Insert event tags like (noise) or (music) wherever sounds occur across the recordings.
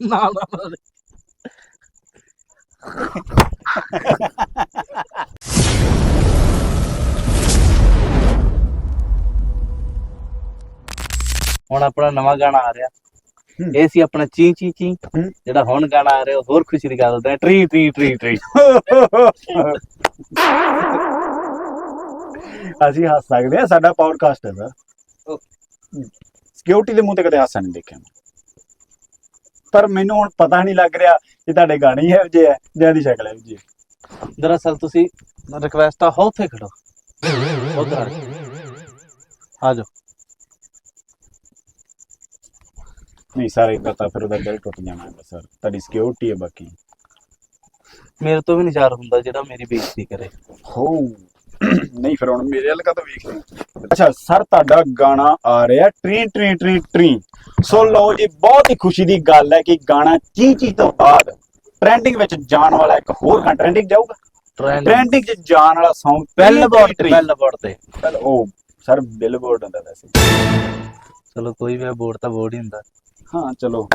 ਨਾ ਨਾ ਨਾ ਹੁਣ ਆਪਣਾ ਨਵਾਂ ਗਾਣਾ ਆ ਰਿਹਾ ਹੂੰ। ਇਹ ਸੀ ਆਪਣਾ ਚੀ ਚੀ ਚੀ ਹੂੰ। ਜਿਹੜਾ ਹੁਣ ਗਾਣਾ ਆ ਰਿਹਾ ਉਹ ਹੋਰ ਖੁਸ਼ੀ ਦੀ ਗੱਲ ਹੈ ਟਰੀ ਟਰੀ ਟਰੀ ਟਰੀ (laughs) ਅਸੀਂ ਹੱਸ ਸਕਦੇ ਆ ਸਾਡਾ ਪੌਡਕਾਸਟ ਹੈ ਸਰ ਸਿਕਿਉਰਿਟੀ ਦੇ ਮੂੰਹ ਤੇ ਕਦੇ ਹਾਸਾ ਨਹੀਂ ਦੇਖਿਆ ਮੈਂ। ਪਰ ਮੈਨੂੰ ਹੁਣ ਪਤਾ ਨਹੀਂ ਲੱਗ ਰਿਹਾ ਕਿ ਤੁਹਾਡੇ ਗਾਣੇ ਹੀ ਇਹੋ ਜਿਹੇ ਹੈ ਜਾਂ ਦੀ ਸ਼ਕਲ ਹੈ ਜੀ ਦਰਅਸਲ ਤੁਸੀਂ ਰਿਕਵੈਸਟ ਆ ਹੋ ਉੱਥੇ ਖੜੋ। ਉਧਰ ਆ ਜਾਓ। ਨਹੀਂ ਸਰ ਇਦਾਂ ਤਾਂ ਫਿਰ ਉਹਦਾ ਦਿਲ ਟੁੱਟ ਜਾਣਾ ਹੈ ਸਰ। ਤੁਹਾਡੀ ਸਿਕਿਉਰਿਟੀ ਹੈ ਬਾਕੀ। ਮੇਰੇ ਤੋਂ ਵੀ ਨਹੀਂ ਚਾਰ ਹੁੰਦਾ ਜਿਹੜਾ ਮੇਰੀ ਬੇਇੱਜ਼ਤੀ ਕਰੇ। ਹੋ। ਨਹੀਂ ਫਿਰ ਹੁਣ ਮੇਰੇ ਵੱਲ ਕਦੋਂ ਵੇਖ ਅੱਛਾ ਸਰ ਤੁਹਾਡਾ ਗਾਣਾ ਆ ਰਿਹਾ ਟਰੀ ਟਰੀ ਟਰੀ ਟਰੀ ਸੋ ਲਓ ਇਹ ਬਹੁਤ ਹੀ ਖੁਸ਼ੀ ਦੀ ਗੱਲ ਹੈ ਕਿ ਗਾਣਾ ਚੀ ਚੀ ਤੋਂ ਬਾਅਦ ਟ੍ਰੈਂਡਿੰਗ ਵਿੱਚ ਜਾਣ ਵਾਲਾ ਇੱਕ ਹੋਰ ਗਾਣਾ ਟ੍ਰੈਂਡਿੰਗ ਜਾਊਗਾ? ਟ੍ਰੈਂਡ ਟ੍ਰੈਂਡਿੰਗ 'ਚ ਜਾਣ ਵਾਲਾ Song ਬੈਲ ਬੋਰਡ ਤੇ। ਬੈਲ ਬੋਰਡ ਤੇ ਉਹ ਸਰ ਬਿਲਬੋਰਡ ਹੁੰਦਾ ਵੈਸੇ। ਚਲੋ ਕੋਈ ਵੀ ਬੋਰਡ ਤਾਂ ਬੋਰਡ ਹੀ ਹੁੰਦਾ। ਹਾਂ ਚਲੋ।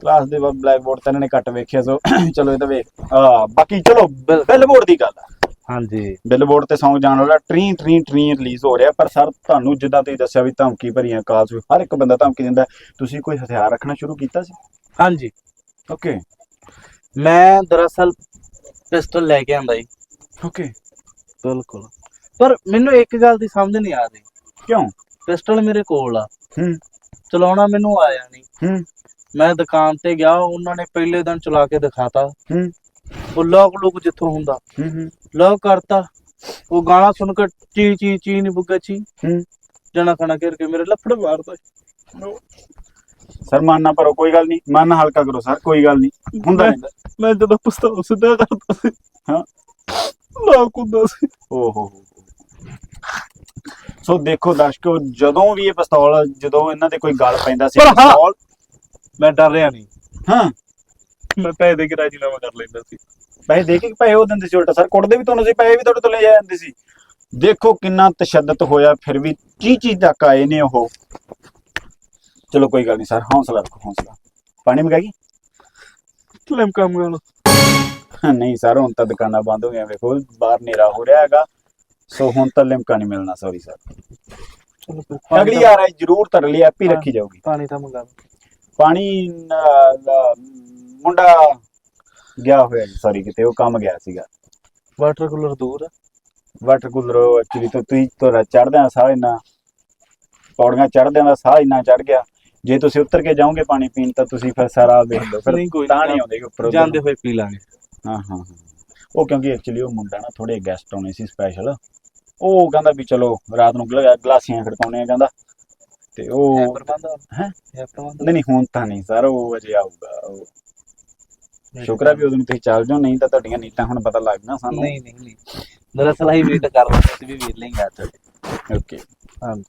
ਕਲਾਸ ਦੇ ਬਲੈਕ ਬੋਰਡ ਤਾਂ ਇਹਨਾਂ ਨੇ ਕੱਟ ਵੇਖਿਆ ਸੋ ਚਲੋ ਇਹ ਤਾਂ ਵੇਖ। ਆ ਬਾਕੀ ਚਲੋ ਬਿਲ- ਬਿਲਬੋਰਡ ਦੀ ਗੱਲ ਆ। ਹਾਂਜੀ। ਬਿਲਬੋਰਡ ਤੇ Song ਜਾਣ ਵਾਲਾ ਟਰੀ ਟਰੀ ਟਰੀ ਰਿਲੀਜ਼ ਹੋ ਰਿਹਾ ਪਰ ਸਰ ਤੁਹਾਨੂੰ ਜਿੱਦਾਂ ਤੁਸੀਂ ਦੱਸਿਆ ਵੀ ਧਮਕੀ ਭਰੀਆਂ ਕਾਲਸ ਹਰ ਇੱਕ ਬੰਦਾ ਧਮਕੀ ਦਿੰਦਾ। ਤੁਸੀਂ ਕੋਈ ਹਥਿਆਰ ਰੱਖਣਾ ਸ਼ੁਰੂ ਕੀਤਾ ਸੀ? ਹਾਂਜੀ। ਓਕੇ ਮੈਂ ਦਰਅਸਲ ਪਿਸਟਲ ਲੈ ਕੇ ਆਂਦਾ ਜੀ। ਓਕੇ ਬਿਲਕੁਲ। ਪਰ ਮੈਨੂੰ ਇੱਕ ਗੱਲ ਦੀ ਸਮਝ ਨਹੀਂ ਆ ਰਹੀ। ਕਿਉਂ? ਪਿਸਟਲ ਮੇਰੇ ਕੋਲ ਆ। ਹੂੰ। ਚਲਾਉਣਾ ਮੈਨੂੰ ਆਇਆ ਨਹੀਂ। ਹੂੰ। ਮੈਂ ਦੁਕਾਨ ਤੇ ਗਿਆ ਉਹਨਾਂ ਨੇ ਪਹਿਲੇ ਦਿਨ ਚਲਾ ਕੇ ਦਿਖਾਤਾ। ਹੂੰ। ਉਹ ਲੋਕ ਲੋਕ ਜਿੱਥੋਂ ਹੁੰਦਾ। ਹੂੰ ਹੂੰ। ਲੋਕ ਕਰਤਾ। ਉਹ ਗਾਣਾ ਸੁਣ ਕੇ ਚੀ ਚੀ ਚੀ ਨਹੀਂ ਬੁੱਗਾ ਚੀ। ਹੂੰ। ਜਣਾ ਖਣਾ ਕਰ ਕੇ ਮੇਰੇ ਲੱਫੜ ਮਾਰਦਾ। ਸਰ ਮਨ ਨਾ ਭਰੋ ਕੋਈ ਗੱਲ ਨਹੀਂ ਮਨ ਹਲਕਾ ਕਰੋ ਸਰ ਕੋਈ ਗੱਲ ਨਹੀਂ ਹੁੰਦਾ ਨਹੀਂ ਮੈਂ ਜਦੋਂ ਪਿਸਤੌਲ ਸਿੱਧਾ ਕਰਦਾ ਸੀ ਹਾਂ। ਲੋਕ ਹੁੰਦਾ ਸੀ। ਓਹੋ ਸੋ ਦੇਖੋ ਦਰਸ਼ਕੋ ਜਦੋਂ ਵੀ ਇਹ ਪਿਸਤੌਲ ਜਦੋਂ ਇਹਨਾਂ ਦੇ ਕੋਈ ਗੱਲ ਪੈਂਦਾ ਸੀ ਪਰ ਹਾਂ। ਪਿਸਤੌਲ ਮੈਂ ਡਰ ਰਿਹਾ ਨਹੀਂ। ਹਾਂ। ਮੈਂ ਪੈਸੇ ਦੇ ਕੇ ਕਰ ਲੈਂਦਾ ਸੀ। ਪੈਸੇ ਦੇ ਕੇ ਪੈਸੇ ਉਹ ਦਿੰਦੇ ਸੀ ਉਲਟਾ ਸਰ ਕੁੱਟਦੇ ਵੀ ਤੁਹਾਨੂੰ ਸੀ ਪੈਸੇ ਵੀ ਤੁਹਾਡੇ ਤੋਂ ਲੈ ਜਾਂਦੇ ਸੀ। ਦੇਖੋ ਕਿੰਨਾ ਤਸ਼ੱਦਦ ਹੋਇਆ ਫਿਰ ਵੀ ਚੀ ਚੀ ਤੱਕ ਆਏ ਨੇ ਉਹ। ਚਲੋ ਕੋਈ ਗੱਲ ਨਹੀਂ ਸਰ ਹੌਸਲਾ ਰੱਖੋ ਹੌਸਲਾ। ਪਾਣੀ ਮੰਗਾਈ? ਕਲਮ ਕੰਮ ਕਰ ਨਹੀਂ ਸਰ ਹੁਣ ਤਾਂ ਦੁਕਾਨਾਂ ਬੰਦ ਹੋ ਗਈਆਂ ਵੇਖੋ ਬਾਹਰ ਹਨੇਰਾ ਹੋ ਰਿਹਾ ਹੈਗਾ। ਸੋ ਹੁਣ ਤਾਂ ਲਿਮਕਾ ਨਹੀਂ ਮਿਲਣਾ ਸੌਰੀ। ਸਰ ਅਗਲੀ ਵਾਰ ਆਈ ਜ਼ਰੂਰ ਤਰ ਲਈ ਐਪੀ ਰੱਖੀ ਜਾਊਗੀ। ਪਾਣੀ ਤਾਂ ਮੰਗਾ। ਪਾਣੀ ਮੁੰਡਾ ਗਿਆ ਹੋਇਆ ਜੀ ਸੌਰੀ ਕਿਤੇ ਉਹ ਕੰਮ ਗਿਆ ਸੀਗਾ। ਵਾਟਰ ਕੂਲਰ ਦੂਰ ਆ। ਵਾਟਰ ਕੂਲਰ ਐਕਚੁਅਲੀ ਤੋਂ ਤੁਸੀਂ ਤੋਂ ਚੜਦਿਆਂ ਸਾਹ ਇੰਨਾ। ਪੌੜੀਆਂ ਚੜਦਿਆਂ ਦਾ ਸਾਹ ਇੰਨਾ ਚੜ ਗਿਆ। ਜੇ ਤੁਸੀਂ ਉੱਤਰ ਕੇ ਜਾਓਗੇ ਪਾਣੀ ਪੀਣ ਤਾਂ ਤੁਸੀਂ ਫਿਰ ਸਾਰਾ ਵੇਖ ਲਓ। ਫਿਰ ਨਹੀਂ ਕੋਈ ਤਾਂ ਨਹੀਂ ਆਉਂਦੇ ਉੱਪਰ। ਜਾਂਦੇ ਹੋਏ ਪੀ ਲਾਂਗੇ। ਹਾਂ ਹਾਂ। ਉਹ ਕਿਉਂਕਿ ਐਕਚੁਅਲੀ ਉਹ ਮੁੰਡਾ ਨਾ ਥੋੜੇ ਗੈਸਟ ਆਉਣੇ ਸੀ ਸਪੈਸ਼ਲ ਉਹ ਕਹਿੰਦਾ ਵੀ ਚਲੋ ਰਾਤ ਨੂੰ ਗਲਾ- ਗਲਾਸੀਆਂ ਖੜਕਾਉਣੇ ਆ ਕਹਿੰਦਾ। ਤੇ ਉਹ ਪ੍ਰਬੰਧ ਹੈਂ? ਨਹੀਂ ਨਹੀਂ ਹੁਣ ਤਾਂ ਨਹੀਂ ਸਰ ਉਹ ਅਜੇ ਆਊਗਾ ਸ਼ੁਕਰ ਹੈ ਵੀ ਨੂੰ ਤੁਸੀਂ ਚੱਲ ਜਾਓ ਨਹੀਂ ਤਾਂ ਤੁਹਾਡੀਆਂ ਨੀਤਾਂ ਹੁਣ ਪਤਾ ਲੱਗ ਜਾਣਾ ਸਾਨੂੰ। ਨਹੀਂ ਨਹੀਂ ਨਹੀਂ। ਦਰਅਸਲ ਅਸੀਂ ਵੇਟ ਕਰ ਰਹੇ ਸੀ ਵੀ ਵੀਰ ਲਈ ਆ ਚੱਲੇ ਓਕੇ ਹਾਂਜੀ।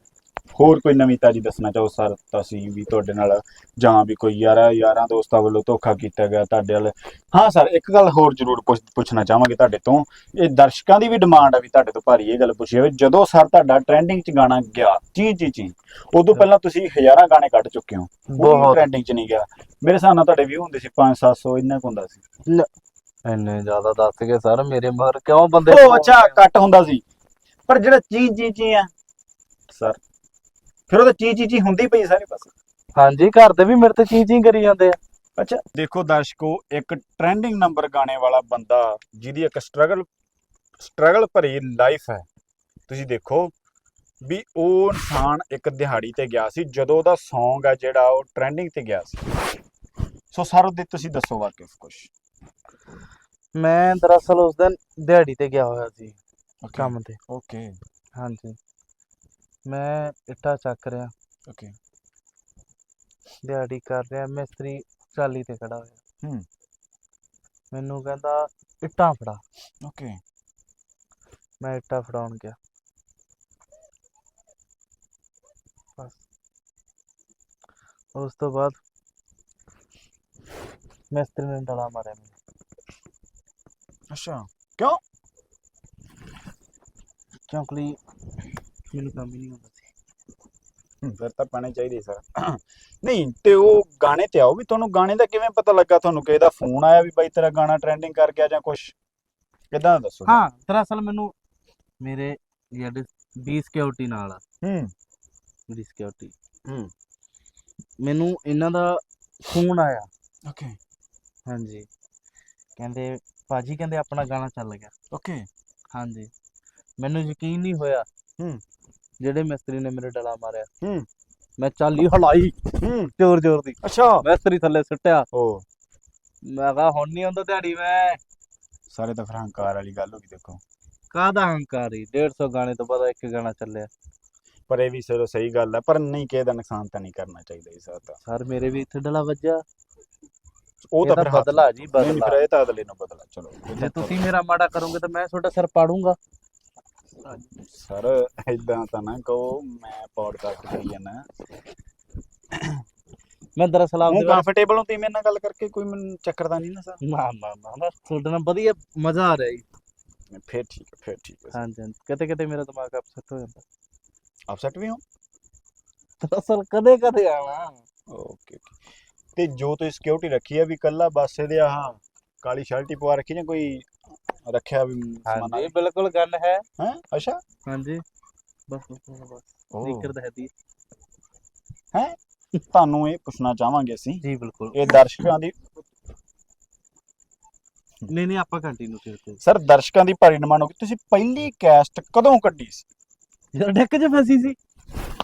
ਹੋਰ ਕੋਈ ਨਵੀਂ ਤਾਜੀ ਦੱਸਣਾ ਚਾਹੋ ਸਰ? ਤਾਂ ਅਸੀਂ ਵੀ ਤੁਹਾਡੇ ਨਾਲ ਜਾਂ ਵੀ ਕੋਈ ਯਾਰਾ ਯਾਰਾਂ ਦੋਸਤਾਂ ਵੱਲੋਂ ਧੋਖਾ ਕੀਤਾ ਗਿਆ ਤੁਹਾਡੇ ਵੱਲ। ਹਾਂ ਸਰ ਇੱਕ ਗੱਲ ਹੋਰ ਜ਼ਰੂਰ ਪੁੱਛ- ਪੁੱਛਣਾ ਚਾਹਾਂਗੇ ਤੁਹਾਡੇ ਤੋਂ। ਇਹ ਦਰਸ਼ਕਾਂ ਦੀ ਵੀ ਡਿਮਾਂਡ ਆ ਵੀ ਤੁਹਾਡੇ ਤੋਂ ਭਾਰੀ ਇਹ ਗੱਲ ਪੁੱਛੀ ਜਾਵੇ ਜਦੋਂ ਸਰ ਤੁਹਾਡਾ ਟ੍ਰੈਂਡਿੰਗ 'ਚ ਗਾਣਾ ਗਿਆ ਚੀ ਚੀ ਚੀ ਉਦੋਂ ਪਹਿਲਾਂ ਤੁਸੀਂ ਹਜ਼ਾਰਾਂ ਗਾਣੇ ਕੱਢ ਚੁੱਕੇ ਹੋ। ਉਹ ਬਹੁਤ। ਟ੍ਰੈਂਡਿੰਗ 'ਚ ਨਹੀਂ ਗਿਆ। ਮੇਰੇ ਹਿਸਾਬ ਨਾਲ ਤੁਹਾਡੇ ਵਿਊ ਹੁੰਦੇ ਸੀ 5-700 ਇੰਨਾ ਕੁ ਹੁੰਦਾ ਸੀ। ਇੰਨੇ ਜ਼ਿਆਦਾ ਦੱਸ ਗਏ ਸਰ ਮੇਰੇ ਮਗਰ ਕਿਉਂ ਬੰਦੇ ਉਹ ਅੱਛਾ ਕੱਟ ਹੁੰਦਾ ਸੀ। ਪਰ ਜਿਹੜਾ ਚੀ ਚੀ ਚੀ ਆ ਸਰ ਫਿਰ ਉਹ ਤਾਂ ਚੀ ਚੀ ਚੀ ਹੁੰਦੀ ਪਈ ਸਾਰੇ ਪਾਸੇ? ਹਾਂਜੀ ਘਰ ਦੇ ਵੀ ਮੇਰੇ ਤੇ ਚੀ ਚੀ ਕਰੀ ਜਾਂਦੇ ਆ। ਅੱਛਾ। ਦੇਖੋ ਦਰਸ਼ਕੋ ਇੱਕ ਟ੍ਰੈਂਡਿੰਗ ਨੰਬਰ ਗਾਣੇ ਵਾਲਾ ਬੰਦਾ ਜਿਹਦੀ ਇੱਕ ਸਟਰਗਲ ਸਟਰਗਲ ਭਰੀ ਲਾਈਫ ਹੈ। ਤੁਸੀਂ ਦੇਖੋ ਵੀ ਉਹ ਇਨਸਾਨ ਇੱਕ ਦਿਹਾੜੀ ਤੇ ਗਿਆ ਸੀ ਜਦੋਂ ਉਹਦਾ Song ਹੈ ਜਿਹੜਾ ਉਹ ਟ੍ਰੈਂਡਿੰਗ ਤੇ ਗਿਆ ਸੀ। ਸੋ ਸਰ ਉਹਦੇ ਤੁਸੀਂ ਦੱਸੋ ਵਾਕਿਫ ਕੁਝ ਮੈਂ ਦਰਅਸਲ ਉਸ ਦਿਨ ਦਿਹਾੜੀ ਤੇ ਗਿਆ ਹੋਇਆ ਸੀ ਕੰਮ ਤੇ। ਓਕੇ ਹਾਂਜੀ। ਮੈਂ ਇੱਟਾਂ ਚੱਕ ਰਿਹਾ। ਓਕੇ। ਦਿਹਾੜੀ ਕਰ ਰਿਹਾ ਮਿਸਤਰੀ ਚਾਲੀ ਤੇ ਖੜਾ ਹੋਇਆ। ਹੂੰ। ਮੈਨੂੰ ਕਹਿੰਦਾ ਇੱਟਾਂ ਫੜਾ। ਓਕੇ। ਮੈਂ ਇੱਟਾਂ ਫੜਾਉਣ ਗਿਆ। ਬਸ। ਉਸ ਤੋਂ ਬਾਅਦ ਮਿਸਤਰੀ ਨੇ ਡਲਾ ਮਾਰਿਆ ਮੈਨੂੰ। ਅੱਛਾ। ਕਿਉਂਕਿ ਮੈਨੂੰ ਕੰਮ ਹੀ ਨਹੀਂ ਹੁੰਦਾ ਸੀ। ਫਿਰ ਤਾਂ ਪਾਣੇ ਚਾਹੀਦੇ ਸਰ। ਨਹੀਂ ਤੇ ਉਹ ਗਾਣੇ ਤੇ ਆਓ ਵੀ ਤੁਹਾਨੂੰ ਗਾਣੇ ਦਾ ਕਿਵੇਂ ਪਤਾ ਲੱਗਾ ਤੁਹਾਨੂੰ ਕਿਸੇ ਦਾ ਫੋਨ ਆਇਆ ਵੀ ਬਾਈ ਤੇਰਾ ਗਾਣਾ ਟ੍ਰੈਂਡਿੰਗ ਕਰ ਗਿਆ ਜਾਂ ਕੁਝ ਕਿਦਾਂ ਦੱਸੋ? ਹਾਂ ਦਰਅਸਲ ਮੈਨੂੰ ਮੇਰੇ ਜਿਹੜੇ ਬੀ ਸਿਕਿਉਰਿਟੀ ਨਾਲ ਆ। ਹੂੰ। ਬੀ ਸਿਕਿਉਰਿਟੀ ਹੂੰ। ਮੈਨੂੰ ਇਹਨਾਂ ਦਾ ਫੋਨ ਆਇਆ। ਓਕੇ ਹਾਂਜੀ। ਕਹਿੰਦੇ ਭਾਜੀ ਕਹਿੰਦੇ ਆਪਣਾ ਗਾਣਾ ਚੱਲ ਗਿਆ। ਓਕੇ ਹਾਂਜੀ। ਮੈਨੂੰ ਯਕੀਨ ਨਹੀਂ ਹੋਇਆ ਹੂੰ। ਜਿਹੜੇ ਮਿਸਤਰੀ ਨੇ ਮੇਰੇ ਡਲਾ ਮਾਰਿਆ। ਹੂੰ। ਮੈਂ ਚਾਲੀ ਹਲਾਈ। ਹੂੰ। ਜ਼ੋਰ ਜ਼ੋਰ ਦੀ। ਅੱਛਾ। ਮਿਸਤਰੀ ਥੱਲੇ ਸੁੱਟਿਆ। ਉਹ ਮੈਂ ਕਿਹਾ ਹੁਣ ਨਹੀਂ ਆਉਂਦਾ ਦਿਹਾੜੀ ਮੈਂ। ਸਾਰੇ ਤਾਂ ਫਿਰ ਹੰਕਾਰ ਵਾਲੀ ਗੱਲ ਹੋ ਗਈ ਦੇਖੋ। ਕਾਹਦਾ ਹੰਕਾਰੀ 150 ਗਾਣੇ ਤੋਂ ਬਾਅਦ ਇੱਕ ਗਾਣਾ ਚੱਲਿਆ। ਪਰ ਇਹ ਵੀ ਚਲੋ ਸਹੀ ਗੱਲ ਹੈ ਪਰ ਨਹੀਂ ਕਿਸੇ ਦਾ ਨੁਕਸਾਨ ਤਾਂ ਨਹੀਂ ਕਰਨਾ ਚਾਹੀਦਾ ਇਸ ਦਾ ਸਰ ਮੇਰੇ ਵੀ ਇੱਥੇ ਡਲਾ ਵੱਜਾ ਉਹ ਤਾਂ ਤਾਂ ਫਿਰ ਬਦਲਾ ਜੀ, ਨਹੀਂ, ਨਹੀਂ, ਬਦਲਾ। ਫਿਰ ਇਹ ਤਾਂ ਅਗਲੇ ਨੂੰ ਬਦਲਾ ਚਲੋ। ਜੇ ਤੁਸੀਂ ਮੇਰਾ ਮਾੜਾ ਕਰੋਗੇ ਤਾਂ ਮੈਂ ਤੁਹਾਡਾ ਸਿਰ ਪਾੜੂੰਗਾ। ਸਰ ਇਦਾਂ ਤਾਂ ਨਾ ਕਹੋ ਮੈਂ ਪੌਡਕਾਸਟ ਕਰੀ ਜਾਂਦਾ। ਮੈਂ ਦਰਅਸਲ ਆਪਦੇ ਬਾਰੇ- ਕੰਫਰਟੇਬਲ ਹੋ ਤੁਸੀਂ ਮੇਰੇ ਨਾਲ ਗੱਲ ਕਰਕੇ ਕੋਈ ਮੈਨੂੰ ਚੱਕਰ ਤਾਂ ਨਹੀਂ ਨਾ ਸਰ। ਨਾ ਨਾ ਨਾ ਨਾ ਤੁਹਾਡੇ ਨਾਲ ਵਧੀਆ ਮਜ਼ਾ ਆ ਰਿਹਾ ਜੀ। ਫਿਰ ਠੀਕ ਹੈ ਫਿਰ ਠੀਕ ਹੈ ਹਾਂਜੀ ਹਾਂਜੀ। ਕਿਤੇ ਕਿਤੇ ਮੇਰਾ ਦਿਮਾਗ ਅਪਸੈਟ ਹੋ ਜਾਂਦਾ। ਅਪਸੈਟ ਵੀ ਹੋ। ਦਰਅਸਲ ਕਦੇ ਕਦੇ ਆਣਾ। ਓਕੇ ਓਕੇ ਤੇ ਜੋ ਤੁਸੀਂ ਸਿਕਿਉਰਿਟੀ ਰੱਖੀ ਹੈ ਵੀ ਕੱਲਾ ਬਸ ਇਹਦੇ ਆਹ ਕਾਲੀ ਸ਼ਰਟ ਹੀ ਪਵਾ ਰੱਖੀ ਜਾਂ ਕੋਈ ਰੱਖਿਆ ਵੀ ਸਮਾਨ ਹਾਂਜੀ ਬਿਲਕੁਲ ਗੱਲ ਹੈ। ਹੈ? ਅੱਛਾ। ਹਾਂਜੀ। ਬਸ ਬਸ ਬਸ, ਬਸ। ਓ, ਸਪੀਕਰ ਦਹਦੀ ਤੁਹਾਨੂੰ ਇਹ ਪੁੱਛਣਾ ਚਾਹਾਂਗੇ ਅਸੀਂ। ਜੀ ਬਿਲਕੁਲ। ਇਹ ਦਰਸ਼ਕਾਂ ਦੀ ਨਹੀਂ ਨਹੀਂ ਆਪਾਂ ਕੰਟੀਨਿਊ ਕਰਦੇ ਸਰ ਦਰਸ਼ਕਾਂ ਦੀ ਭਾਰੀ ਡਿਮਾਂਡ ਹੋ ਗਈ ਤੁਸੀਂ ਪਹਿਲੀ ਕੈਸਟ ਕਦੋਂ ਕੱਢੀ ਸੀ? ਯਾਰ ਡੈਕ 'ਚ ਫਸੀ ਸੀ।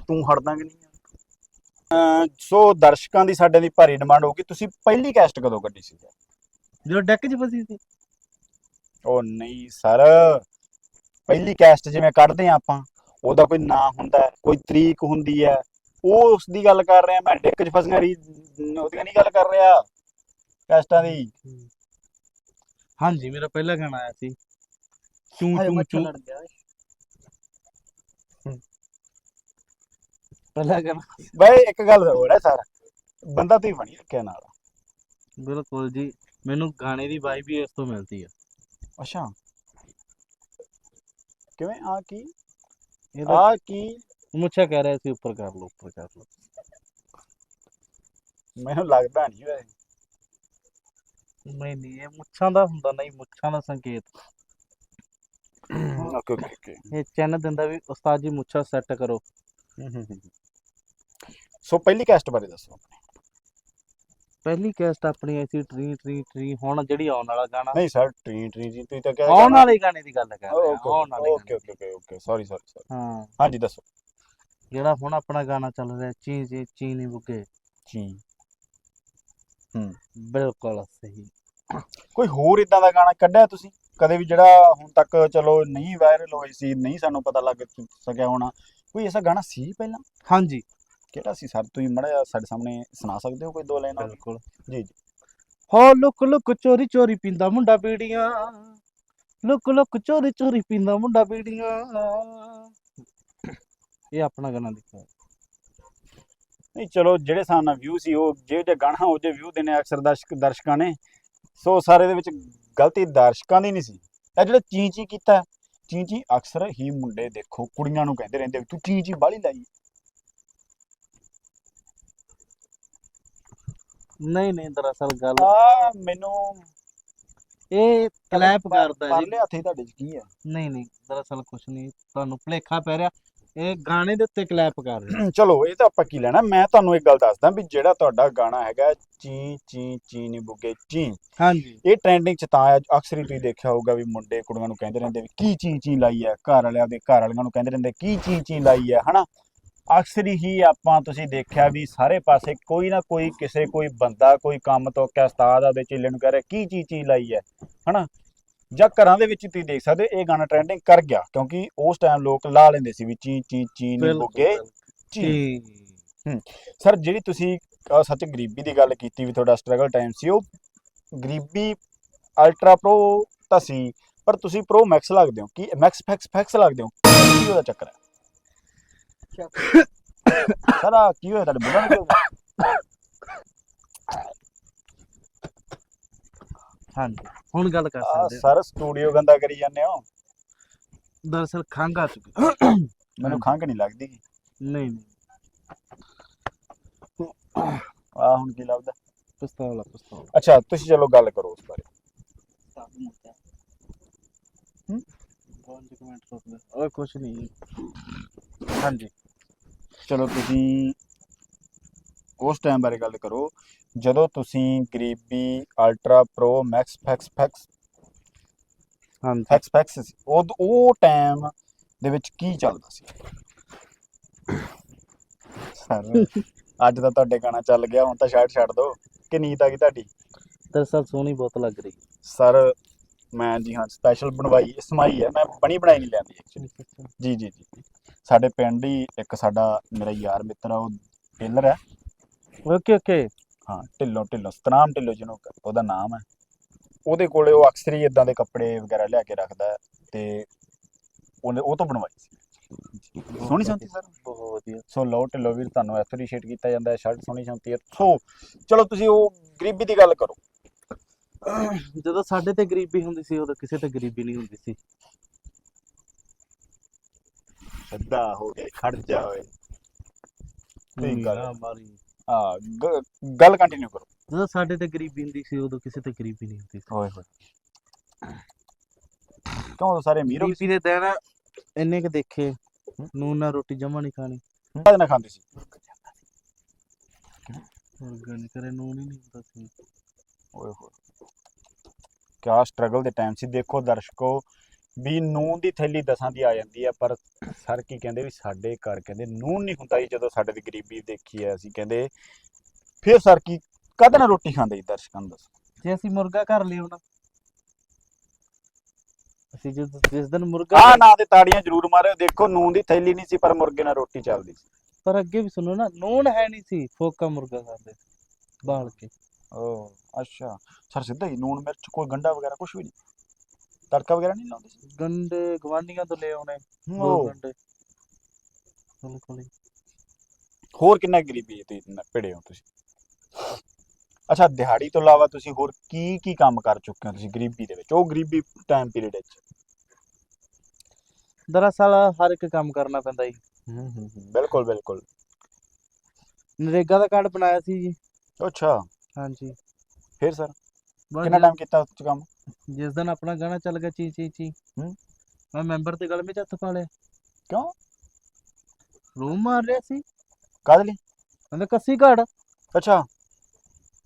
ਤੂੰ ਹਟਦਾ ਕਿ ਨਹੀਂ? ਸੋ ਦਰਸ਼ਕਾਂ ਦੀ ਸਾਡੇ ਦੀ ਭਾਰੀ ਡਿਮਾਂਡ ਹੋਊਗੀ ਤੁਸੀਂ ਪਹਿਲੀ ਕੈਸਟ ਕਦੋਂ ਕੱਢੀ ਸੀ? ਜਦੋਂ ਡੈਕ 'ਚ ਫਸੀ ਸੀ। ਉਹ ਨਹੀਂ ਸਰ ਪਹਿਲੀ ਕੈਸਟ ਜਿਵੇਂ ਕੱਢਦੇ ਆ ਆਪਾਂ ਉਹਦਾ ਕੋਈ ਨਾਂ ਹੁੰਦਾ ਹੈ, ਕੋਈ ਤਰੀਕ ਹੁੰਦੀ ਹੈ ਉਹ ਉਸ ਦੀ ਗੱਲ ਕਰ ਰਹੇ ਮੈਂ ਡਿੱਕ 'ਚ ਫਸੀਆਂ ਰੀ ਉਹਦੀ ਨਹੀਂ ਗੱਲ ਕਰ ਰਿਹਾ ਕੈਸਟਾਂ ਦੀ। ਹਾਂਜੀ ਮੇਰਾ ਪਹਿਲਾ ਗਾਣਾ ਆਇਆ ਸੀ। ਚੂੰ ਚੂੰ ਚੂੰ। ਪਹਿਲਾ ਗਾਣਾ। ਬਈ ਇੱਕ ਗੱਲ ਹੋਰ ਹੈ ਸਰ ਬੰਦਾ ਤੁਸੀਂ ਬਣੀ ਰੱਖਿਆ ਨਾਲ। ਬਿਲਕੁਲ ਜੀ ਮੈਨੂੰ ਗਾਣੇ ਦੀ ਵਾਈਬ ਵੀ ਇਸ ਤੋਂ ਮਿਲਦੀ ਆ। ਅੱਛਾ। ਕਿਵੇਂ? ਆ ਕੀ? ਇਹਦਾ ਆ ਕੀ? ਮੁੱਛਾ ਕਹਿ ਰਿਹਾ ਸੀ ਉੱਪਰ ਕਰ ਲਓ ਉੱਪਰ ਕਰ ਲਓ। ਮੈਨੂੰ ਲੱਗਦਾ ਨਹੀਂ ਵੈਸੇ ਨਹੀਂ ਨਹੀਂ ਇਹ ਮੁੱਛਾਂ ਦਾ ਹੁੰਦਾ ਨਹੀਂ ਮੁੱਛਾਂ ਦਾ ਸੰਕੇਤ। Okay okay okay. ਇਹ ਚੈਨ ਦਿੰਦਾ ਵੀ ਉਸਤਾਦ ਜੀ ਮੁੱਛਾਂ ਸੈੱਟ ਕਰੋ। ਸੋ ਪਹਿਲੀ ਕੈਸਟ ਬਾਰੇ ਦੱਸੋ ਪਹਿਲੀ ਕੈਸਟ ਆਪਣੀ ਆਈ ਸੀ ਟਰੀ ਟਰੀ ਟਰੀ ਹੁਣ ਜਿਹੜੀ ਆਉਣ ਵਾਲਾ ਗਾਣਾ। ਨਹੀਂ ਸਰ ਟ੍ਰੀ ਟ੍ਰੀ ਜੀ ਤੁਸੀਂ ਤਾਂ ਕਿਹਾ ਆਉਣ ਵਾਲੇ ਗਾਣੇ ਦੀ ਗੱਲ ਕਰ ਰਹੇ ਓਕੇ ਹਾਂ ਆਉਣ ਵਾਲੇ ਓਕੇ ਗਾਣੇ okay okay sorry sorry sorry ਹਾਂ। ਹਾਂਜੀ ਦੱਸੋ। ਜਿਹੜਾ ਹੁਣ ਆਪਣਾ ਗਾਣਾ ਚੱਲ ਰਿਹਾ ਚੀ ਚੀ ਚੀਨੀ ਬੁੱਗੇ ਜੀ ਬਿਲਕੁਲ ਸਹੀ। ਕੋਈ ਹੋਰ ਇਦਾਂ ਦਾ ਗਾਣਾ ਕੱਢਿਆ ਤੁਸੀਂ? ਕਦੇ ਵੀ ਜਿਹੜਾ ਹੁਣ ਤੱਕ ਚਲੋ ਨਹੀਂ ਵਾਇਰਲ ਹੋਈ ਸੀ ਨਹੀਂ ਸਾਨੂੰ ਪਤਾ ਲੱਗ ਸਕਿਆ ਹੋਣਾ। ਕੋਈ ਐਸਾ ਗਾਣਾ ਸੀ ਪਹਿਲਾਂ? ਹਾਂਜੀ। ਕਿਹੜਾ ਸੀ? ਸਰ ਤੁਸੀਂ ਮੜਾ ਸਾਡੇ ਸਾਹਮਣੇ ਸੁਣਾ ਸਕਦੇ ਹੋ ਕੋਈ ਦੋ ਲਾਈਨਾਂ? ਬਿਲਕੁਲ। ਜੀ ਜੀ। ਹੋ ਲੁਕ ਲੁਕ ਚੋਰੀ ਚੋਰੀ ਪੀਂਦਾ ਮੁੰਡਾ ਬੀੜੀਆਂ। ਲੁਕ ਲੁਕ ਚੋਰੀ ਚੋਰੀ ਪੀਂਦਾ ਮੁੰਡਾ ਬੀੜੀਆਂ। ਇਹ ਆਪਣਾ ਗਾਣਾ ਲਿਖਿਆ ਨਹੀਂ ਚਲੋ ਜਿਹੜੇ ਹਿਸਾਬ ਨਾਲ ਵਿਊ ਸੀ ਉਹ ਜੇ ਜੇ ਗਾਣਾ ਉਹ ਜੇ ਵਿਊ ਦੇਣੇ ਅਕਸਰ ਦਰਸ਼ਕ ਦਰਸ਼ਕਾਂ ਨੇ। ਸੋ ਸਾਰੇ ਦੇ ਵਿੱਚ ਗਲਤੀ ਦਰਸ਼ਕਾਂ ਦੀ ਨਹੀਂ ਸੀ। ਇਹ ਜਿਹੜਾ ਚੀ ਚੀ ਕੀਤਾ ਚੀ ਚੀ ਅਕਸਰ ਹੀ ਮੁੰਡੇ ਦੇਖੋ ਕੁੜੀਆਂ ਨੂੰ ਕਹਿੰਦੇ ਰਹਿੰਦੇ ਵੀ ਤੂੰ ਚੀ ਚੀ ਬਾਹਲੀ ਲਾਈ ਨਹੀਂ ਨਹੀਂ ਦਰਅਸਲ ਗੱਲ ਆ ਮੈਨੂੰ ਇਹ ਕਲੈਪ ਕਰਦਾ ਜੀ। ਪਰਲੇ ਹੱਥੇ ਤੁਹਾਡੇ ਚ ਕੀ ਆ? ਨਹੀਂ ਨਹੀਂ ਦਰਅਸਲ ਕੁਛ ਨਹੀਂ ਤੁਹਾਨੂੰ ਭੁਲੇਖਾ ਪੈ ਰਿਹਾ। ਇਹ ਗਾਣੇ ਦੇ ਉੱਤੇ ਕਲੈਪ ਕਰ ਰਿਹਾ। (clears throat) ਚਲੋ ਇਹ ਤਾਂ ਆਪਾਂ ਕੀ ਲੈਣਾ? ਮੈਂ ਤੁਹਾਨੂੰ ਇੱਕ ਗੱਲ ਦੱਸਦਾ ਵੀ ਜਿਹੜਾ ਤੁਹਾਡਾ ਗਾਣਾ ਹੈਗਾ ਚੀ ਚੀ ਚੀ ਨੀ ਬੁੱਗੇ ਚੀ। ਹਾਂਜੀ। ਇਹ ਟ੍ਰੈਂਡਿੰਗ ਚ ਤਾਂ ਆ ਅਕਸਰ ਹੀ ਤੁਸੀਂ ਦੇਖਿਆ ਹੋਊਗਾ ਵੀ ਮੁੰਡੇ ਕੁੜੀਆਂ ਨੂੰ ਕਹਿੰਦੇ ਰਹਿੰਦੇ ਵੀ ਕੀ ਚੀ ਚੀ ਲਾਈ ਹੈ ਘਰ ਵਾਲਿਆਂ ਦੇ ਘਰ ਵਾਲੀਆਂ ਨੂੰ ਕਹਿੰਦੇ ਰਹਿੰਦੇ ਕੀ ਚੀ ਚੀ ਲਾਈ ਹੈ ਹਨਾ? ਅਕਸਰ ਹੀ ਆਪਾਂ ਤੁਸੀਂ ਦੇਖਿਆ ਵੀ ਸਾਰੇ ਪਾਸੇ ਕੋਈ ਨਾ ਕੋਈ ਕਿਸੇ ਕੋਈ ਬੰਦਾ ਕੋਈ ਕੰਮ ਤੋਂ ਕਿ ਉਸਤਾਦ ਆਪਦੇ ਚੇਲੇ ਨੂੰ ਕਹਿ ਰਿਹਾ ਕੀ ਚੀ ਚੀ ਲਾਈ ਹੈ ਹਨਾ? ਜਾਂ ਘਰਾਂ ਦੇ ਵਿੱਚ ਤੁਸੀਂ ਦੇਖ ਸਕਦੇ ਇਹ ਗਾਣਾ ਟ੍ਰੈਂਡਿੰਗ ਕਰ ਗਿਆ ਕਿਉਂਕਿ ਉਸ ਟਾਈਮ ਲੋਕ ਲਾ ਲੈਂਦੇ ਸੀ ਵੀ ਚੀ ਚੀ ਚੀ ਨੀ ਬੁੱਗੇ ਚੀ। ਸਰ ਜਿਹੜੀ ਤੁਸੀਂ ਸੱਚ ਗਰੀਬੀ ਦੀ ਗੱਲ ਕੀਤੀ ਵੀ ਤੁਹਾਡਾ ਸਟਰਗਲ ਟਾਈਮ ਸੀ ਉਹ ਗਰੀਬੀ ਅਲਟਰਾ ਪ੍ਰੋ ਤਾਂ ਸੀ ਪਰ ਤੁਸੀਂ ਪ੍ਰੋ ਮੈਕਸ ਲੱਗਦੇ ਹੋ ਕੀ ਮੈਕਸ ਫੈਕਸ ਫੈਕਸ ਲੱਗਦੇ ਹੋ? ਕੀ ਉਹਦਾ ਚੱਕਰ ਹੈ? ਸਰ ਆਹ ਕੀ ਹੋਇਆ ਤੁਹਾਡੇ ਬੁੱਢਾ ਨੂੰ ਹਾਂਜੀ ਹੁਣ ਗੱਲ ਕਰ ਸਕਦੇ ਹਾਂ। ਸਰ ਸਟੂਡੀਓ ਗੰਦਾ ਕਰੀ ਜਾਂਦੇ ਹੋ। ਦਰਅਸਲ ਖੰਘ ਆ ਚੁੱਕੀ। ਮੈਨੂੰ ਖੰਘ ਨਹੀਂ ਲੱਗਦੀ। ਨਹੀਂ ਨਹੀਂ। ਆ ਹੁਣ ਕੀ ਲੱਭਦਾ? ਪਿਸਤੌਲ ਪਿਸਤੌਲ। ਅੱਛਾ ਤੁਸੀਂ ਚਲੋ ਗੱਲ ਕਰੋ ਉਸ ਬਾਰੇ। ਹੂੰ? ਪੰਜ ਕੁ ਮਿੰਟ ਰੁਕ ਲੈ। ਓਏ ਕੁਛ ਨਹੀਂ। ਹਾਂਜੀ। ਚਲੋ ਤੁਸੀਂ ਉਸ ਟਾਈਮ ਬਾਰੇ ਗੱਲ ਕਰੋ ਜਦੋਂ ਤੁਸੀਂ ਗਰੀਬੀ ultra pro max facts facts ਹਾਂਜੀ। ਫੈਕਸ ਫੈਕਸ ਉਹ ਉਹ ਟਾਈਮ ਦੇ ਵਿੱਚ ਕੀ ਚੱਲਦਾ ਸੀ? ਸਰ ਅੱਜ ਤਾਂ ਤੁਹਾਡੇ ਗਾਣਾ ਚੱਲ ਗਿਆ ਹੁਣ ਤਾਂ ਸ਼ਰਟ ਛੱਡ ਦਿਓ ਕਿ ਨੀਂਦ ਆ ਗਈ ਤੁਹਾਡੀ? ਦਰਅਸਲ ਸੋਹਣੀ ਬਹੁਤ ਲੱਗ ਰਹੀ। ਸਰ ਮੈਂ ਜੀ ਹਾਂ ਸਪੈਸ਼ਲ ਬਣਵਾਈ ਸਮਾਈ ਹੈ ਮੈਂ ਬਣੀ ਬਣਾਈ ਨਹੀਂ ਲੈਂਦੀ ਐਕਚੁਅਲੀ ਜੀ ਜੀ ਜੀ। ਸਾਡੇ ਪਿੰਡ ਹੀ ਇੱਕ ਸਾਡਾ ਮੇਰਾ ਯਾਰ ਮਿੱਤਰ ਆ ਉਹ ਟੇਲਰ ਹੈ। Okay okay. ਹਾਂ ਢਿੱਲੋਂ ਢਿੱਲੋਂ ਸਤਨਾਮ ਢਿੱਲੋਂ ਜਿਹਨੂੰ ਉਹਦਾ ਨਾਮ ਹੈ। ਉਹਦੇ ਕੋਲੇ ਉਹ ਅਕਸਰ ਹੀ ਇਦਾਂ ਦੇ ਕੱਪੜੇ ਵਗੈਰਾ ਲਿਆ ਕੇ ਰੱਖਦਾ ਹੈ ਤੇ ਉਹਨੇ ਉਹ ਤੋਂ ਬਣਵਾਈ ਸੀ। ਸੋਹਣੀ ਸੰਤੀ ਸਰ। ਬਹੁਤ ਵਧੀਆ। ਸੋ ਲਓ ਢਿੱਲੋਂ ਵੀਰ ਤੁਹਾਨੂੰ ਐਪਰੀਸ਼ੀਏਟ ਕੀਤਾ ਜਾਂਦਾ ਹੈ ਸ਼ਰਟ ਸੋਹਣੀ ਸੰਤੀ ਹੈ। ਸੋ ਚਲੋ ਤੁਸੀਂ ਉਹ ਗਰੀਬੀ ਦੀ ਗੱਲ ਕਰੋ। ਜਦੋਂ ਸਾਡੇ ਤੇ ਗਰੀਬੀ ਹੁੰਦੀ ਸੀ ਉਦੋਂ ਕਿਸੇ ਤੇ ਗਰੀਬੀ ਨਹੀਂ ਹੁੰਦੀ ਸੀ। ਸਿੱਧਾ ਹੋ ਕੇ ਖੜ ਜਾ ਓਏ। ਠੀਕ ਮਾਰੀ। ਆ ਗੱਲ ਕੰਟੀਨਿਊ ਕਰੋ। ਜਦੋਂ ਸਾਡੇ ਤੇ ਗਰੀਬੀ ਹੁੰਦੀ ਸੀ ਉਦੋਂ ਕਿਸੇ ਤੇ ਗਰੀਬੀ ਨਹੀਂ ਹੁੰਦੀ ਸੀ। ਓਏ ਹੋਏ। ਕਿਉਂ ਸਾਰੇ ਅਮੀਰ ਹੋ ਗਏ ਗਰੀਬੀ ਦੇ ਦਿਨ ਇੰਨੇ ਕ ਦੇਖੇ ਨੂਨ ਨਾਲ ਰੋਟੀ ਜਮਾ ਨਹੀਂ ਖਾਣੀ। ਕਾਹਦੇ ਨਾਲ ਖਾਂਦੇ ਸੀ? ਮੁਰਗਾ ਨਹੀਂ ਕਰੇ ਨੂਨ ਹੀ ਨਹੀਂ ਹੁੰਦਾ ਸੀ। ਓਏ ਹੋਏ। ਕਿਆ ਸਟਰਗਲ ਦੇ ਟਾਈਮ ਸੀ। ਦੇਖੋ ਦਰਸ਼ਕੋ ਵੀ ਨੂਨ ਦੀ ਥੈਲੀ ਦਸਾਂ ਦੀ ਆ ਜਾਂਦੀ ਹੈ ਪਰ ਸਰ ਕੀ ਕਹਿੰਦੇ ਵੀ ਸਾਡੇ ਘਰ ਕਹਿੰਦੇ ਨੂਨ ਨਹੀਂ ਹੁੰਦਾ ਜੀ ਜਦੋਂ ਸਾਡੇ ਦੀ ਗਰੀਬੀ ਦੇਖੀ ਹੈ ਅਸੀਂ ਕਹਿੰਦੇ ਫਿਰ ਸਰ ਕੀ ਕਦ ਨਾਲ ਰੋਟੀ ਖਾਂਦੇ ਜੀ ਦਰਸ਼ਕਾਂ ਨੂੰ ਦੱਸੋ? ਜੇ ਅਸੀਂ ਮੁਰਗਾ ਘਰ ਲਿਆਉਣਾ। ਅਸੀਂ ਜਿਸ ਜਿਸ ਦਿਨ ਮੁਰਗਾ ਆ ਨਾ ਤੇ ਤਾੜੀਆਂ ਜ਼ਰੂਰ ਮਾਰਿਓ ਦੇਖੋ ਨੂਨ ਦੀ ਥੈਲੀ ਨਹੀਂ ਸੀ ਪਰ ਮੁਰਗੇ ਨਾਲ ਰੋਟੀ ਚੱਲਦੀ ਸੀ। ਪਰ ਅੱਗੇ ਵੀ ਸੁਣੋ ਨਾ ਨੂਨ ਹੈ ਨਹੀਂ ਸੀ ਫੋਕਾ ਮੁਰਗਾ ਖਾਂਦੇ ਬਾਲ ਕੇ। ਓ ਅੱਛਾ। ਸਰ ਸਿੱਧਾ ਹੀ ਨੂਨ ਮਿਰਚ ਕੋਈ ਗੰਡਾ ਵਗੈਰਾ ਕੁਝ ਵੀ ਨਹੀਂ? ਤੜਕਾ ਵਗੈਰਾ ਨਹੀਂ ਲਾਉਂਦੇ ਸੀ? ਗੰਡੇ ਗਵਾਂਡੀਆਂ ਤੋਂ ਲੈ ਆਉਣੇ ਦੋ ਗੰਡੇ ਕੋਲੀ ਕੋਲੀ ਹੋਰ ਕਿੰਨਾ ਗਰੀਬੀ ਤੇ ਭਿੜੇ ਹੋ ਤੁਸੀਂ? ਅੱਛਾ ਦਿਹਾੜੀ ਤੋਂ ਇਲਾਵਾ ਤੁਸੀਂ ਹੋਰ ਕੀ ਕੀ ਕੰਮ ਕਰ ਚੁੱਕੇ ਹੋ ਤੁਸੀਂ ਗਰੀਬੀ ਦੇ ਵਿੱਚ? ਉਹ ਗਰੀਬੀ ਟਾਈਮ ਪੀਰੀਅਡ ਵਿੱਚ। ਦਰਅਸਲ ਹਰ ਇੱਕ ਕੰਮ ਕਰਨਾ ਪੈਂਦਾ ਜੀ। ਹੂੰ ਹੂੰ। ਬਿਲਕੁਲ ਬਿਲਕੁਲ। ਨਰੇਗਾ ਦਾ ਕਾਰਡ ਬਣਾਇਆ ਸੀ ਜੀ। ਅੱਛਾ। ਹਾਂਜੀ। ਫਿਰ ਸਰ? ਬਸ ਕਿੰਨਾ ਟਾਈਮ ਕੀਤਾ ਉਸ 'ਚ ਕੰਮ? ਜਿਸ- ਦਿਨ ਆਪਣਾ ਗਾਣਾ ਚੱਲ ਗਿਆ ਚੀ ਚੀ ਚੀ। ਹੂੰ। ਮੈਂ ਮੈਂਬਰ ਦੇ ਗਲ ਵਿੱਚ ਹੱਥ ਪਾ ਲਿਆ। ਕਿਉਂ? ਰੂਮ ਮਾਰ ਰਿਹਾ ਸੀ। ਕਾਹਦੇ ਲਈ? ਕਹਿੰਦਾ ਕੱਸੀ ਘੜ ਅੱਛਾ।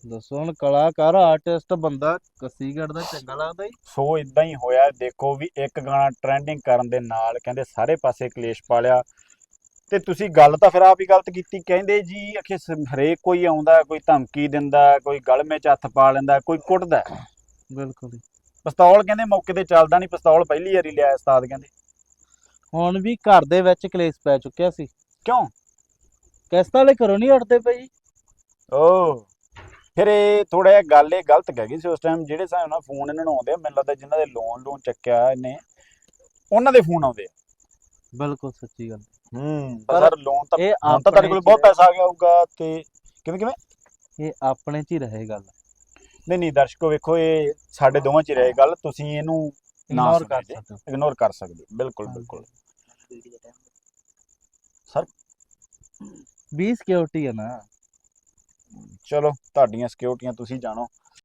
ਦੱਸੋ ਹੁਣ ਕਲਾਕਾਰ ਆਰਟਿਸਟ ਬੰਦਾ ਕੱਸੀ ਘੜ ਦਾ ਚੰਗਾ ਲੱਗਦਾ ਜੀ। ਸੋ ਇਦਾਂ ਹੀ ਹੋਇਆ ਦੇਖੋ ਵੀ ਇੱਕ ਗਾਣਾ ਟ੍ਰੈਂਡਿੰਗ ਕਰਨ ਦੇ ਨਾਲ ਕਹਿੰਦੇ ਸਾਰੇ ਪਾਸੇ ਕਲੇਸ਼ ਪਾ ਲਿਆ। ਤੇ ਤੁਸੀਂ ਗੱਲ ਤਾਂ ਫਿਰ ਆਪ ਹੀ ਗਲਤ ਕੀਤੀ ਕਹਿੰਦੇ ਜੀ ਅਖੇ ਸ- ਹਰੇਕ ਕੋਈ ਆਉਂਦਾ ਕੋਈ ਧਮਕੀ ਦਿੰਦਾ ਕੋਈ ਗਲਮੇ 'ਚ ਹੱਥ ਪਾ ਲੈਂਦਾ ਕੋਈ ਕੁੱਟਦਾ। ਬਿਲਕੁਲ ਜੀ। ਪਿਸਤੌਲ ਕਹਿੰਦੇ ਮੌਕੇ ਤੇ ਚੱਲਦਾ ਨਹੀਂ ਪਿਸਤੌਲ ਪਹਿਲੀ ਵਾਰੀ ਲਿਆ ਉਸਤਾਦ ਕਹਿੰਦੇ। ਹੁਣ ਵੀ ਘਰ ਦੇ ਵਿੱਚ ਕਲੇਸ਼ ਪੈ ਚੁੱਕਿਆ ਸੀ। ਕਿਉਂ? ਕਿਸ਼ਤਾਂ ਵਾਲੇ ਘਰੋਂ ਨਹੀਂ ਉੱਠਦੇ ਪਏ ਜੀ। ਓ ਫਿਰ ਇਹ ਥੋੜਾ ਜਿਹਾ ਗੱਲ ਇਹ ਗਲਤ ਕਹਿ ਗਈ ਸੀ ਉਸ ਟਾਈਮ ਜਿਹੜੇ ਹਿਸਾਬ ਨਾਲ ਫੋਨ ਇਹਨਾਂ ਨੂੰ ਆਉਂਦੇ ਆ ਮੈਨੂੰ ਲੱਗਦਾ ਜਿਨ੍ਹਾਂ ਦੇ ਲੋਨ ਲੋਨ ਚੱਕਿਆ ਇਹਨੇ ਉਹਨਾਂ ਦੇ ਫੋਨ ਆਉਂਦੇ ਆ। ਬਿਲਕੁਲ ਸੱਚੀ ਗੱਲ। ਹੂੰ। ਪਰ ਸਰ ਲੋਨ ਤਾਂ ਇਹ ਹੁਣ ਤਾਂ ਤੁਹਾਡੇ ਕੋਲ ਬਹੁਤ ਪੈਸਾ ਆ ਗਿਆ ਹੋਊਗਾ ਤੇ ਕਿਵੇਂ ਕਿਵੇਂ? ਇਹ ਆਪਣੇ 'ਚ ਹੀ ਰਹੇ ਗੱਲ। ਨਹੀਂ ਨਹੀਂ ਦਰਸ਼ਕੋ ਵੇਖੋ ਇਹ ਸਾਡੇ ਦੋਵਾਂ 'ਚ ਹੀ ਰਹੇ ਗੱਲ। ਤੁਸੀਂ ਇਹਨੂੰ ਨਾ ਇਗਨੋਰ ਕਰ। ਸਕਦੇ ਹੋ। ਇਗਨੋਰ ਕਰ ਸਕਦੇ। ਹੋ। ਬਿਲਕੁਲ। ਬਿਲਕੁਲ ਸਰ? ਵੀ ਸਿਕਿਉਰਿਟੀ ਹੈ ਨਾ। ਚਲੋ ਤੁਹਾਡੀਆਂ ਸਿਕਿਉਰਟੀਆਂ ਤੁਸੀਂ ਜਾਣੋ।